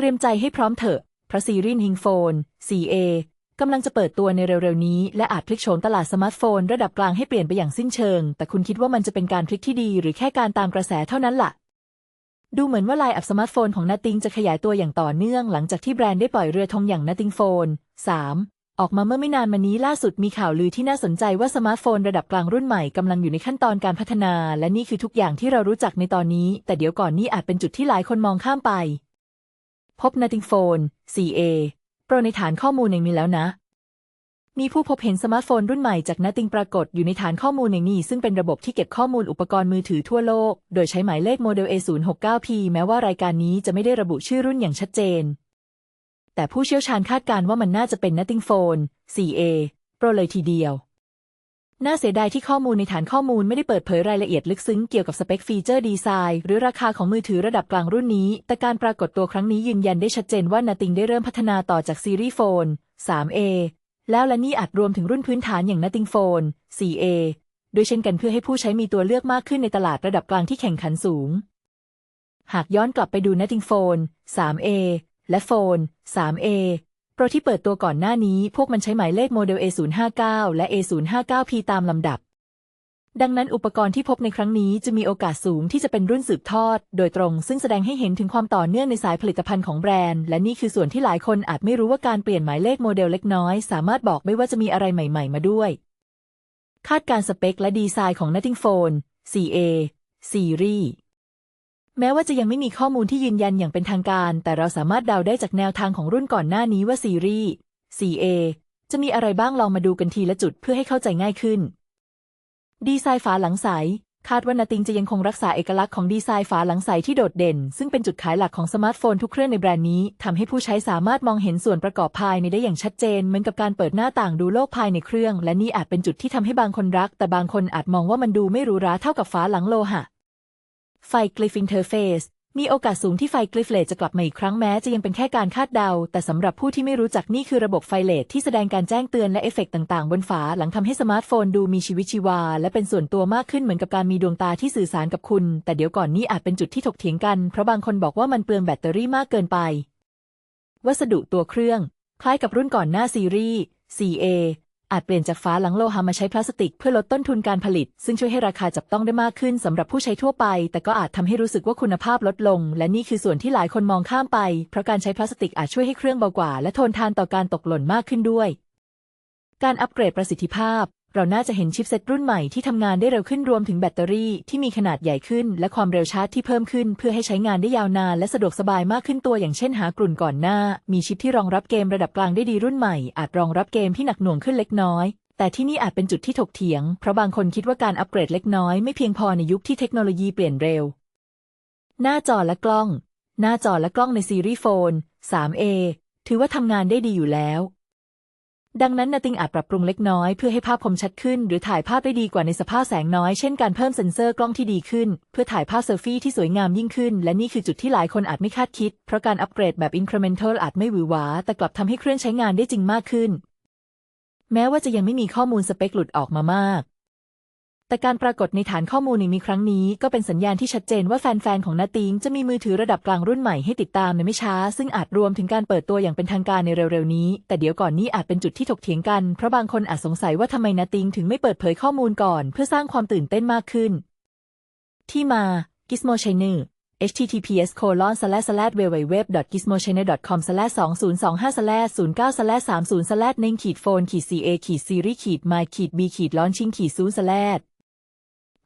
เตรียมใจให้พร้อมเถอะพระซีรีส์ฮิงโฟน 4A กำลังจะเปิดตัวในเร็วๆนี้ และอาจพลิกโฉมตลาดสมาร์ทโฟน ระดับกลางให้เปลี่ยนไปอย่างสิ้นเชิง แต่คุณคิดว่ามันจะเป็นการพลิกที่ดีหรือแค่การตามกระแสเท่านั้นล่ะ ดูเหมือนว่าลน์อัพสมาร์ทโฟนของนาติงจะขยายตัวอย่างต่อเนื่อง หลังจากที่แบรนด์ได้ปล่อยเรือธงอย่างนาติงโฟน 3 ออกมาเมื่อไม่นานมานี้ล่าสุดมีข่าวลือที่น่าสนใจว่าสมาร์ทโฟนระดับกลางรุ่นใหม่กำลังอยู่ในขั้นตอนการพัฒนา และนี่คือทุกอย่างที่เรารู้จักในตอนนี้ แต่เดี๋ยวก่อนนี้อาจเป็นจุดที่หลายคนมองข้ามไป พบ Nothing Phone 4A โปรในฐานข้อมูลยังมีแล้วนะ มีผู้พบเห็นสมาร์ทโฟนรุ่นใหม่จาก Nothing ปรากฏอยู่ในฐานข้อมูลอย่งนี้ ซึ่งเป็นระบบที่เก็บข้อมูลอุปกรณ์มือถือทั่วโลก โดยใช้หมายเลขโมเดล A069P แม้ว่ารายการนี้จะไม่ได้ระบุชื่อรุ่นอย่างชัดเจน แต่ผู้เชี่ยวชาญคาดการณ์ว่ามันน่าจะเป็น Nothing Phone 4A โปรเลยทีเดียว น่าเสียดายที่ข้อมูลในฐานข้อมูลไม่ได้เปิดเผยรายละเอียดลึกซึ้งเกี่ยวกับสเปคฟีเจอร์ดีไซน์หรือราคาของมือถือระดับกลางรุ่นนี้ แต่การปรากฏตัวครั้งนี้ยืนยันได้ชัดเจนว่านาติงได้เริ่มพัฒนาต่อจากซีรีส์โฟน 3A แล้วและนี่อาจรวมถึงรุ่นพื้นฐานอย่าง Nothing Phone 4A โดยเช่นกันเพื่อให้ผู้ใช้มีตัวเลือกมากขึ้นในตลาดระดับกลางที่แข่งขันสูง หากย้อนกลับไปดู Nothing Phone 3A และ Phone 3A โปรที่เปิดตัวก่อนหน้านี้พวกมันใช้หมายเลขโมเดล A059 และ A059P ตามลำดับ ดังนั้นอุปกรณ์ที่พบในครั้งนี้จะมีโอกาสสูงที่จะเป็นรุ่นสืบทอด โดยตรง ซึ่งแสดงให้เห็นถึงความต่อเนื่องในสายผลิตภัณฑ์ของแบรนด์ และนี่คือส่วนที่หลายคนอาจไม่รู้ว่าการเปลี่ยนหมายเลขโมเดลเล็กน้อย สามารถบอกไม่ว่าจะมีอะไรใหม่ ๆ มาด้วย คาดการ์สเปคและดีไซน์ของ Nothing Phone 4A ซีรีส์ แม้ว่าจะยังไม่มีข้อมูลที่ยืนยันอย่างเป็นทางการ แต่เราสามารถเดาได้จากแนวทางของรุ่นก่อนหน้านี้ว่าซีรีส์ 4A จะมีอะไรบ้างลองมาดูกันทีละจุดเพื่อให้เข้าใจง่ายขึ้น ดีไซน์ฝาหลังใส คาดว่านาติงจะยังคงรักษาเอกลักษณ์ของดีไซน์ฝาหลังใสที่โดดเด่น ซึ่งเป็นจุดขายหลักของสมาร์ทโฟนทุกเครื่องในแบรนด์นี้ทำให้ผู้ใช้สามารถมองเห็นส่วนประกอบภายในได้อย่างชัดเจน เหมือนกับการเปิดหน้าต่างดูโลกภายในเครื่อง และนี่อาจเป็นจุดที่ทำให้บางคนรัก แต่บางคนอาจมองว่ามันดูไม่หรูหราเท่ากับฝาหลังโลหะ ไฟกลิฟอินเทอร์เฟซมีโอกาสสูงที่ไฟกลิฟเลตจะกลับมาอีกครั้งแม้จะยังเป็นแค่การคาดเดา แต่สำหรับผู้ที่ไม่รู้จักนี่คือระบบไฟเลตที่แสดงการแจ้งเตือนและเอฟเฟกต่างๆ บนฝาหลังทำให้สมาร์ทโฟนดูมีชีวิตชีวา และเป็นส่วนตัวมากขึ้นเหมือนกับการมีดวงตาที่สื่อสารกับคุณ แต่เดี๋ยวก่อนนี้อาจเป็นจุดที่ถกเถียงกัน เพราะบางคนบอกว่ามันเปลืองแบตเตอรี่มากเกินไป วัสดุตัวเครื่อง คล้ายกับรุ่นก่อนหน้าซีรีส์ 4A อาจเปลี่ยนจากฟ้าหลังโลหะมาใช้พลาสติกเพื่อลดต้นทุนการผลิต ซึ่งช่วยให้ราคาจับต้องได้มากขึ้นสำหรับผู้ใช้ทั่วไป แต่ก็อาจทำให้รู้สึกว่าคุณภาพลดลง และนี่คือส่วนที่หลายคนมองข้ามไป เพราะการใช้พลาสติกอาจช่วยให้เครื่องเบากว่า และทนทานต่อการตกหล่นมากขึ้นด้วย การอัปเกรดประสิทธิภาพ เราน่าจะเห็นชิปเซตรุ่นใหม่ที่ทำงานได้เร็วขึ้นรวมถึงแบตเตอรี่ที่มีขนาดใหญ่ขึ้น และความเร็วชาร์จที่เพิ่มขึ้น เพื่อให้ใช้งานได้ยาวนานและสะดวกสบายมากขึ้นตัวอย่างเช่นหากลุ่นก่อนหน้า มีชิปที่รองรับเกมระดับกลางได้ดีรุ่นใหม่อาจรองรับเกมที่หนักหน่วงขึ้นเล็กน้อย แต่ที่นี่อาจเป็นจุดที่ถกเถียง เพราะบางคนคิดว่าการอัปเกรดเล็กน้อยไม่เพียงพอในยุคที่เทคโนโลยีเปลี่ยนเร็ว หน้าจอและกล้อง หน้าจอและกล้องในซีรีส์โฟน 3A ถือว่าทำงานได้ดีอยู่แล้ว ดังนั้นนาติงอาจปรับปรุงเล็กน้อยเพื่อให้ภาพคมชัดขึ้น หรือถ่ายภาพได้ดีกว่าในสภาพแสงน้อย เช่นการเพิ่มเซ็นเซอร์กล้องที่ดีขึ้น เพื่อถ่ายภาพเซลฟี่ที่สวยงามยิ่งขึ้น และนี่คือจุดที่หลายคนอาจไม่คาดคิด เพราะการอัปเกรดแบบ incremental อาจไม่หวือหวา แต่กลับทำให้เครื่องใช้งานได้จริงมากขึ้น แม้ว่าจะยังไม่มีข้อมูลสเปคหลุดออกมามาก แต่การปรากฏในฐานข้อมูลในมีครั้งนี้ ก็เป็นสัญญาณที่ชัดเจนว่าแฟนๆ ของนาติงจะมีมือถือระดับกลางรุ่นใหม่ให้ติดตามในไม่ช้า ซึ่งอาจรวมถึงการเปิดตัวอย่างเป็นทางการในเร็วๆ นี้ แต่เดี๋ยวก่อนนี้อาจเป็นจุดที่ถกเถียงกัน เพราะบางคนอาจสงสัยว่าทำไมนาติงถึงไม่เปิดเผยข้อมูลก่อน เพื่อสร้างความตื่นเต้นมากขึ้น ที่มา Gizmo Channel https colon slash slash www gizmo channel com slash 2025 slash 09 slash 30 slash เน่งขีดโฟนขีด ca ขีด series ขีด my ขีด b ขีด launching ขีดศู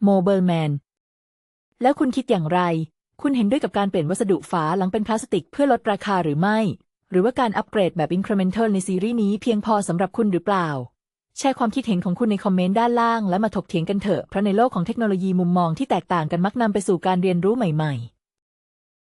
โมเบิร์แมน แล้วคุณคิดอย่างไร คุณเห็นด้วยกับการเปลี่ยนวัสดุฝาหลังเป็นพลาสติกเพื่อลดราคาหรือไม่ หรือว่าการอัปเกรดแบบ incremental ในซีรีส์นี้เพียงพอสำหรับคุณหรือเปล่า แชร์ความคิดเห็นของคุณในคอมเมนต์ด้านล่างและมาถกเถียงกันเถอะเพราะในโลกของเทคโนโลยีมุมมองที่แตกต่างกันมักนำไปสู่การเรียนรู้ใหม่ ๆ